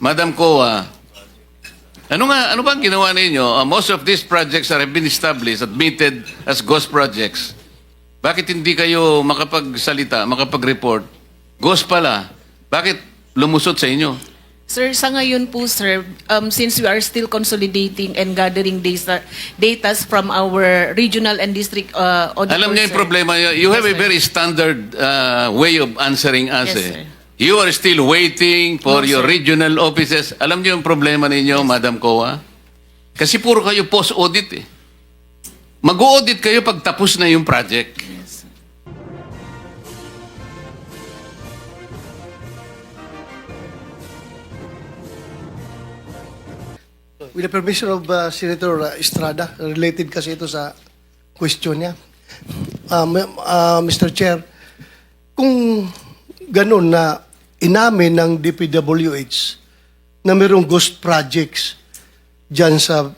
Madam Koa, ano nga, ano bang ginawa ninyo? Uh, most of these projects are have been established, admitted as ghost projects. Bakit hindi kayo makapagsalita, makapag-report? Ghost pala. Bakit lumusot sa inyo? Sir, sa ngayon po, sir, um, since we are still consolidating and gathering data, data from our regional and district uh, auditors, Alam niyo yung sir. problema. You you have a very standard uh, way of answering us. Yes, eh. sir. You are still waiting for No, your sir. regional offices. Alam niyo yung problema ninyo, Madam Koa? Kasi puro kayo post-audit eh. Mag-audit kayo pag tapos na yung project. Yes. With the permission of uh, Senator uh, Estrada, related kasi ito sa question niya. Um, uh, Mr. Chair, kung ganun na inamin ng DPWH na mayroong ghost projects dyan sa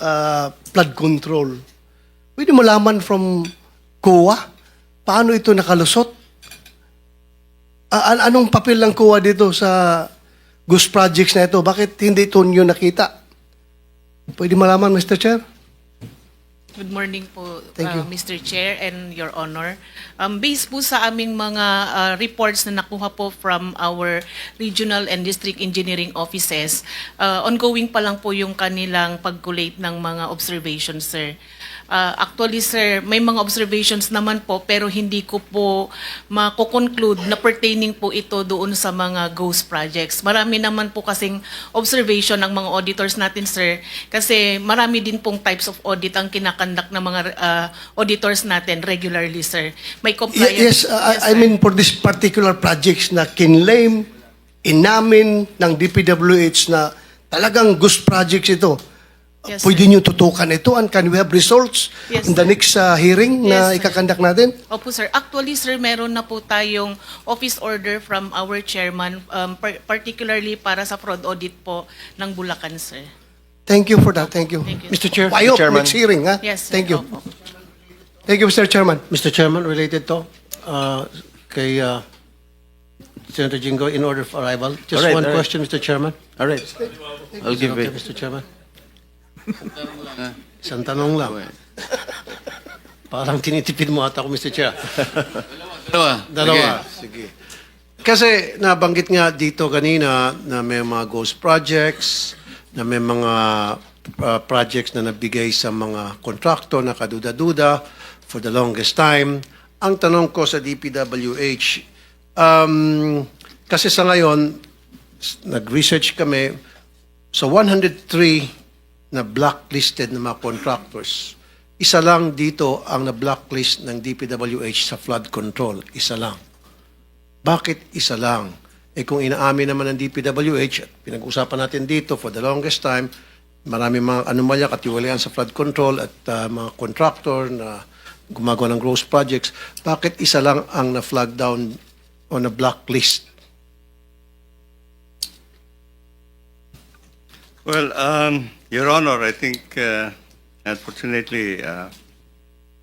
uh, flood control, pwede malaman from COA paano ito nakalusot? A- an- anong papel ng COA dito sa ghost projects na ito? Bakit hindi ito nyo nakita? Pwede malaman, Mr. Chair? Good morning po, Thank uh, you. Mr. Chair and Your Honor. Um, based po sa aming mga uh, reports na nakuha po from our regional and district engineering offices, uh, ongoing pa lang po yung kanilang pag-collate ng mga observations, sir. Uh, actually, sir, may mga observations naman po pero hindi ko po mako-conclude na pertaining po ito doon sa mga ghost projects. Marami naman po kasing observation ng mga auditors natin, sir, kasi marami din pong types of audit ang kinakandak ng mga uh, auditors natin regularly, sir. May Ye- compliance. yes, uh, I- I sir. mean for this particular projects na kinlaim, inamin ng DPWH na talagang ghost projects ito. Yes, Pwede nyo tutukan ito and can we have results Yes, in the sir. next uh, hearing na Yes, sir. ikakandak natin? Opo, sir. Actually, sir, meron na po tayong office order from our chairman, um, par- particularly para sa fraud audit po ng Bulacan, sir. Thank you for that. Thank you. Thank you. Mr. Chair, I hope Chairman. next hearing, ha? Yes, sir. Thank you. Opo. Thank you, Mr. Chairman. Mr. Chairman, related to uh, kay uh, Senator Jingo in order of arrival. Just All right, one all right. question, Mr. Chairman. All right. I'll give okay, it. Mr. Chairman? Isang tanong lang. Parang tinitipid mo ata ako, Mr. Chair. Dalawa. Dalawa. Sige. Kasi nabanggit nga dito kanina na may mga ghost projects, na may mga uh, projects na nabigay sa mga kontraktor na kaduda-duda for the longest time. Ang tanong ko sa DPWH, um, kasi sa ngayon, nag-research kami, sa 103 na blacklisted na mga contractors, isa lang dito ang na-blacklist ng DPWH sa flood control. Isa lang. Bakit isa lang? Eh kung inaamin naman ng DPWH, at pinag-usapan natin dito for the longest time, marami mga anomalya, katiwalian sa flood control at uh, mga contractor na gumagawa ng gross projects, bakit isa lang ang na-flag down o na-blacklist? Well, um, Your Honor, I think uh, unfortunately uh,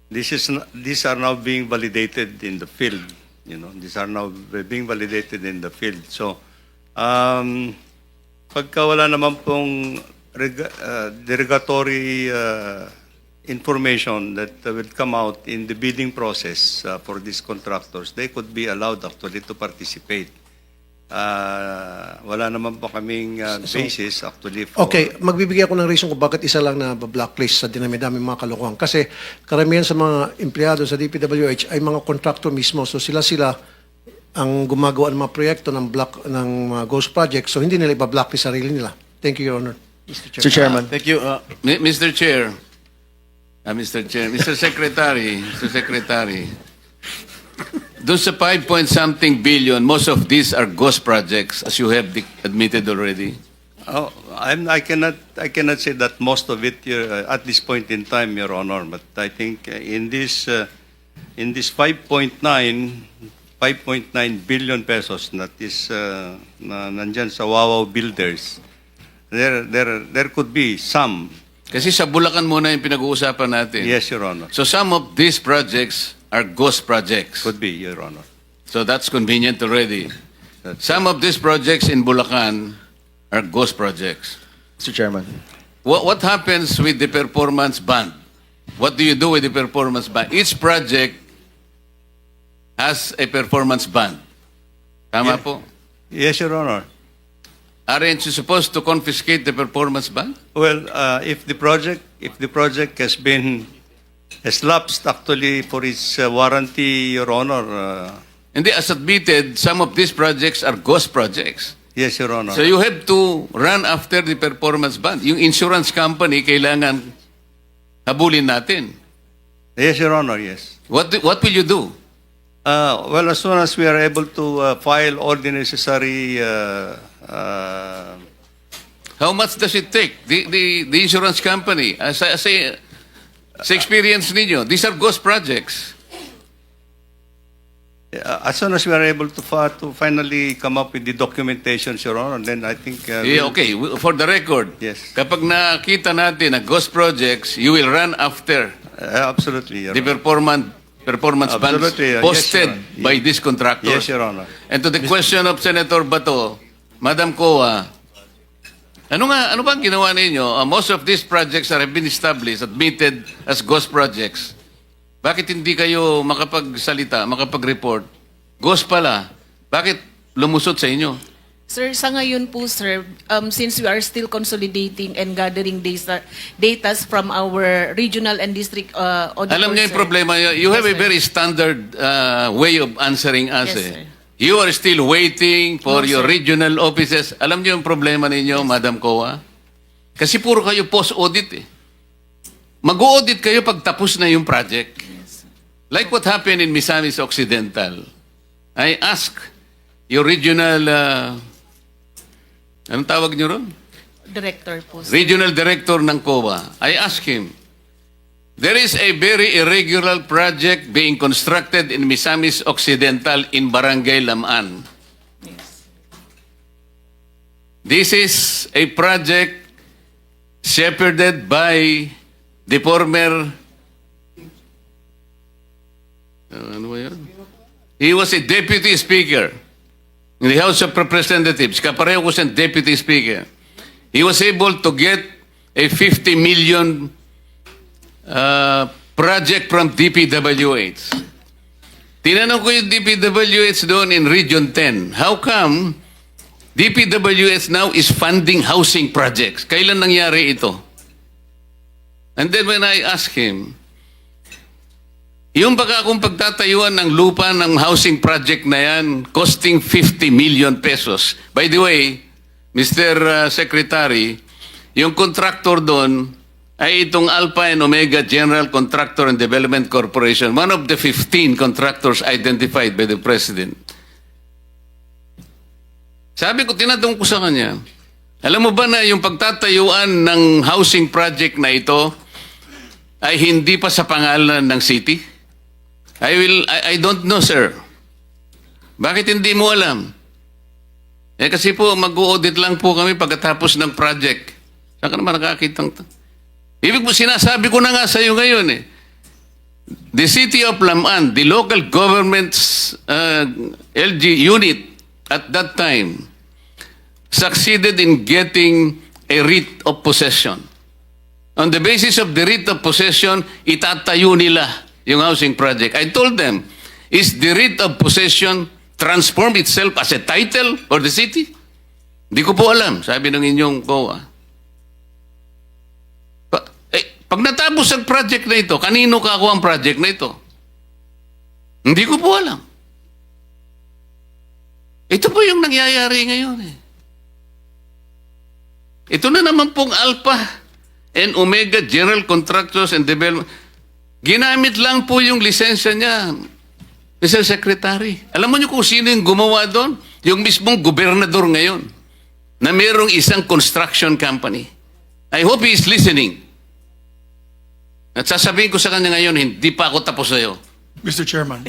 this is n- these are now being validated in the field. You know, these are now being validated in the field. So, um, pagka wala naman pong reg- uh, derogatory uh, information that will come out in the bidding process uh, for these contractors, they could be allowed actually to participate. Uh, wala naman po kaming uh, basis actually for Okay, magbibigay ako ng reason kung bakit isa lang na blacklist sa dinami-dami mga kalokohan. Kasi karamihan sa mga empleyado sa DPWH ay mga contractor mismo. So sila-sila ang gumagawa ng mga proyekto ng black ng mga ghost project. So hindi nila iba-blacklist sarili nila. Thank you, Your Honor. Mr. Chair. Mr. Chairman. Thank you. Uh, Mr. Chair. Ah, Mr. Chair. Mr. Secretary. Mr. Secretary. Doon sa 5 point something billion, most of these are ghost projects, as you have admitted already. Oh, I'm, I cannot, I cannot say that most of it uh, at this point in time, Your Honor. But I think uh, in this, uh, in this 5.9, 5.9 billion pesos that is uh, na nandyan sa Wawaw Builders, there, there, there could be some. Kasi sa Bulacan muna yung pinag-uusapan natin. Yes, Your Honor. So some of these projects are ghost projects. Could be, Your Honor. So that's convenient already. Some of these projects in Bulacan are ghost projects. Mr. Chairman. What, what happens with the performance band? What do you do with the performance band? Each project has a performance band. Tama Yeah. po? Yes, Your Honor. Aren't you supposed to confiscate the performance band? Well, uh, if the project, if the project has been has lapsed actually for its uh, warranty, Your Honor. Uh, Hindi, as admitted, some of these projects are ghost projects. yes, Your Honor. So you have to run after the performance band. Yung insurance company, kailangan habulin natin. yes, Your Honor. Yes. What, do- what will you do? Uh, well, as soon as we are able to uh, file all the necessary. Uh, uh, How much does it take? The, the, the insurance company, as, I- I- sa experience ninyo, these are ghost projects. uh, as soon as we are able to, fa- to finally come up with the documentation, Your Honor, then I think. Uh, Yeah, we'll- okay, w- for the record, Yes. kapag nakita natin na ghost projects, you will run after Uh, absolutely, Your the Honor. performance performance bands Absolutely, uh, yes, posted Your Honor. by these contractors. Yes, Your Honor. And to the question of Senator Bato, Madam Koa, ano nga, ano bang ginawa ninyo? Uh, most of these projects are have been established, admitted as ghost projects. Bakit hindi kayo makapagsalita, makapag-report? Ghost pala. Bakit lumusot sa inyo? Sir, sa ngayon po, sir, um, since we are still consolidating and gathering data, datas from our regional and district uh, auditors, Alam niyo yung sir. problema, you you have a Yes, sir. very standard uh, way of answering us. Yes, eh. sir. You are still waiting for No, your sir. regional offices. Alam niyo yung problema ninyo, Madam Koa? Kasi puro kayo post-audit eh. Mag-audit kayo pag tapos na yung project. Like what happened in Misamis Occidental. I ask your regional, uh, anong tawag niyo ron? Director po, sir. regional director ng COA, I asked him, there is a very irregular project being constructed in Misamis Occidental in Barangay Lamaan. This is a project shepherded by the former Uh, ano ba? He was a deputy speaker in the House of Representatives. Kapareho ko siyang deputy speaker. He was able to get a 50 million uh, project from DPWH. Tinanong ko yung DPWH doon in Region 10. How come DPWH now is funding housing projects? Kailan nangyari ito? And then when I asked him, yung baka akong pagtatayuan ng lupa ng housing project na yan, costing 50 million pesos. By the way, Mr. uh, Secretary, yung contractor doon ay itong Alpha and Omega General Contractor and Development Corporation, one of the 15 contractors identified by the President. Sabi ko, tinatanong ko sa kanya, alam mo ba na yung pagtatayuan ng housing project na ito ay hindi pa sa pangalan ng city? I will, I, I don't know, sir. Bakit hindi mo alam? Eh kasi po, mag-audit lang po kami pagkatapos ng project. Saan ka naman nakakitang to? Ibig mo, sinasabi ko na nga sa iyo ngayon eh. The city of Laman, the local government's uh, LG unit at that time succeeded in getting a writ of possession. On the basis of the writ of possession, itatayo nila yung housing project. I told them, is the writ of possession transform itself as a title for the city? Hindi ko po alam, sabi ng inyong COA. Pa- eh, pag natapos ang project na ito, kanino kakuha ang project na ito? Hindi ko po alam. Ito po yung nangyayari ngayon eh. Ito na naman pong Alpha and Omega General Contractors and Development. Ginamit lang po yung lisensya niya, Mr. Secretary. Alam mo niyo kung sino yung gumawa doon? Yung mismong gobernador ngayon na mayroong isang construction company. I hope he is listening. At sasabihin ko sa kanya ngayon, hindi pa ako tapos sa'yo. Mr. Chairman,